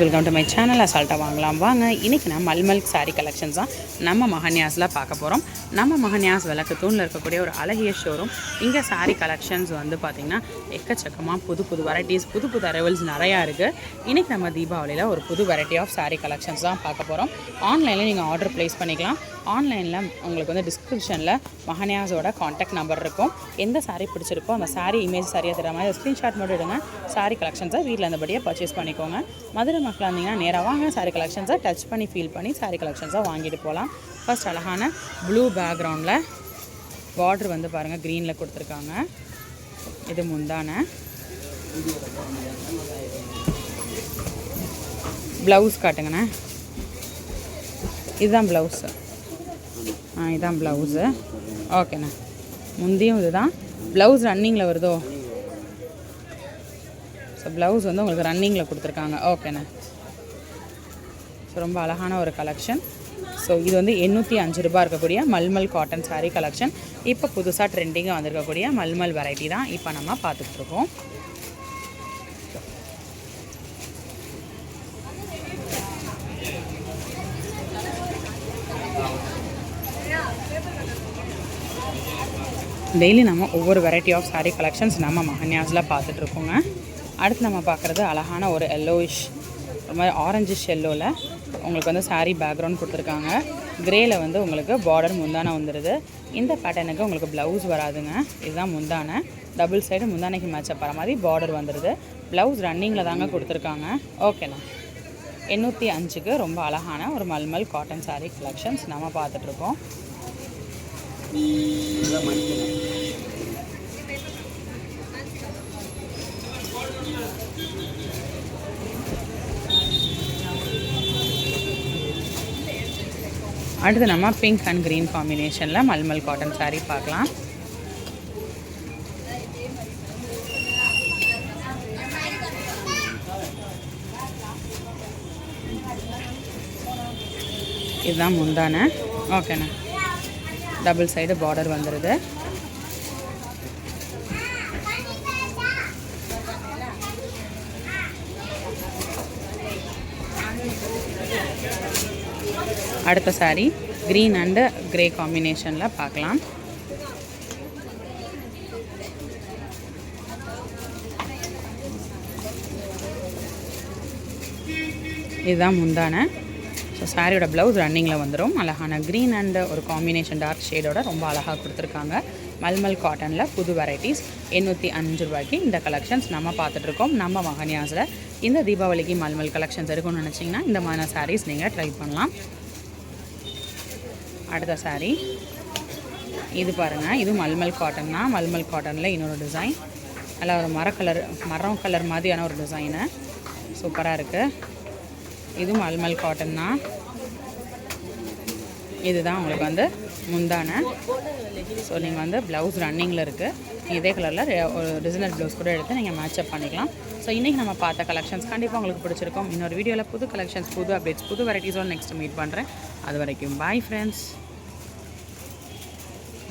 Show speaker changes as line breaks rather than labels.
Welcome to my channel அசால்ட்டாக வாங்கலாம். வாங்க இன்றைக்கி நான் மல்மல்க் சாரீ கலெக்ஷன்ஸ் தான் நம்ம மகன்யாஸில் பார்க்க போகிறோம் நம்ம மகன்யாஸ் விளக்கு தூணில் இருக்கக்கூடிய ஒரு அழகிய ஷோரூம் இங்கே சாரீ கலெக்ஷன்ஸ் வந்து பார்த்திங்கன்னா எக்கச்சக்கமாக புது புது வெரைட்டிஸ் புது புது அரைவல்ஸ் நிறையா இருக்குது இன்றைக்கி நம்ம தீபாவளியில் ஒரு புது வெரைட்டி ஆஃப் சாரீ கலெக்ஷன்ஸ் தான் பார்க்க போகிறோம் ஆன்லைனில் நீங்கள் ஆர்டர் ப்ளேஸ் பண்ணிக்கலாம். ஆன்லைனில் உங்களுக்கு வந்து டிஸ்கிரிப்ஷனில் மகன்யாஸோட காண்டாக்ட் நம்பர் இருக்கும். எந்த சாரீ பிடிச்சிருக்கோ அந்த சாரீ இமேஜ் சரியாக தர மாதிரி ஸ்க்ரீன்ஷாட் மட்டும் எடுங்க. சாரீ கலெக்ஷன்ஸை வீட்டில் இருந்தபடியே பர்ச்சேஸ் பண்ணிக்கோங்க. மதுரை மக்களாக இருந்தீங்கன்னா நேராக வாங்க. சாரீ கலெக்ஷன்ஸை டச் பண்ணி ஃபீல் பண்ணி சாரீ கலெக்ஷன்ஸாக வாங்கிட்டு போகலாம் ஃபஸ்ட் அழகான ப்ளூ பேக்ரவுண்டில் பார்டர் வந்து பாருங்கள் க்ரீனில் கொடுத்துருக்காங்க. இது முந்தான. ப்ளவுஸ் காட்டுங்கண்ணே. இதுதான் ப்ளவுஸு ஆ இதுதான் ப்ளவுஸு ஓகேண்ணே. முந்தியும் இதுதான். ப்ளவுஸ் ரன்னிங்கில் வருதோ? ப்ளவுஸ் வந்து உங்களுக்கு ரன்னிங்கில் கொடுத்துருக்காங்க. ஓகேண்ணா ஸோ ரொம்ப அழகான ஒரு கலெக்ஷன் ஸோ இது வந்து எண்ணூற்றி அஞ்சு ரூபா இருக்கக்கூடிய மல்மல் காட்டன் சாரீ கலெக்ஷன் இப்போ புதுசாக ட்ரெண்டிங்காக வந்திருக்கக்கூடிய மல்மல் வெரைட்டி தான் இப்போ நம்ம பார்த்துட்ருக்கோம் டெய்லி நம்ம ஒவ்வொரு வெரைட்டி ஆஃப் சாரீ கலெக்ஷன்ஸ் நம்ம மகன்யாஸில் பார்த்துட்ருக்கோங்க அடுத்து நம்ம பார்க்குறது அழகான ஒரு எல்லோயிஷ் ஒரு மாதிரி ஆரஞ்சிஷ் எல்லோவில் உங்களுக்கு வந்து சாரீ பேக்ரவுண்ட் கொடுத்துருக்காங்க. கிரேயில் வந்து உங்களுக்கு பார்டர் முந்தான வந்துடுது இந்த பேட்டர்னுக்கு உங்களுக்கு ப்ளவுஸ் வராதுங்க. இதுதான் முந்தானை. டபுள் சைடு முந்தானைக்கு மேட்சப் வர மாதிரி பார்டர் வந்துடுது ப்ளவுஸ் ரன்னிங்கில் தாங்க கொடுத்துருக்காங்க. ஓகேண்ணா எண்ணூற்றி அஞ்சுக்கு ரொம்ப அழகான ஒரு மல்மல் காட்டன் சாரீ கலெக்ஷன்ஸ் நம்ம பார்த்துட்ருக்கோம் அடுத்து நம்ம பிங்க் அண்ட் க்ரீன் காம்பினேஷனில் மல்மல் காட்டன் சாரீ பார்க்கலாம். இதுதான் முந்தானே. ஓகேண்ணா டபுள் சைடு பார்டர் வந்துடுது அடுத்த saree க்ரீன் அண்டு கிரே காம்பினேஷனில் பார்க்கலாம். இதுதான் முந்தான. ஸோ சாரியோட ப்ளவுஸ் ரன்னிங்கில் வந்துடும் அழகான க்ரீன் அண்டு ஒரு காம்பினேஷன் டார்க் ஷேடோட ரொம்ப அழகாக கொடுத்துருக்காங்க. மல்மல் காட்டனில் புது வெரைட்டிஸ் எண்ணூற்றி அஞ்சு ரூபாய்க்கு இந்த கலெக்ஷன்ஸ் நம்ம பார்த்துட்ருக்கோம் நம்ம மகன்யாஸில் இந்த தீபாவளிக்கு மல்மல் கலெக்ஷன்ஸ் இருக்கும்னு நினச்சிங்கன்னா இந்த மாதிரி சாரீஸ் நீங்கள் ட்ரை பண்ணலாம். அடுத்த சாரீ இது பாருங்கள் இது மல்மல் காட்டன் தான். மல்மல் காட்டனில் இன்னொரு டிசைன் நல்லா ஒரு மர கலர் மரம் கலர் மாதிரியான ஒரு டிசைனு சூப்பராக இருக்குது இது மல்மல் காட்டன் தான். இதுதான் உங்களுக்கு வந்து முந்தான. ஸோ நீங்கள் வந்து ப்ளவுஸ் ரன்னிங்கில் இருக்குது இதே கலரில் ஒரு டிசைனர் ப்ளவுஸ் கூட எடுத்து நீங்கள் மேட்சப் பண்ணிக்கலாம். ஸோ இன்றைக்கி நம்ம பார்த்த கலெக்ஷன்ஸ் கண்டிப்பாக உங்களுக்கு பிடிச்சிருக்கும். இன்னொரு வீடியோவில் புது கலெக்ஷன்ஸ் புது அப்டேட்ஸ் புது வெரைட்டிஸோடு நெக்ஸ்ட் மீட் பண்ணுறேன் அது வரைக்கும் பாய் ஃப்ரெண்ட்ஸ்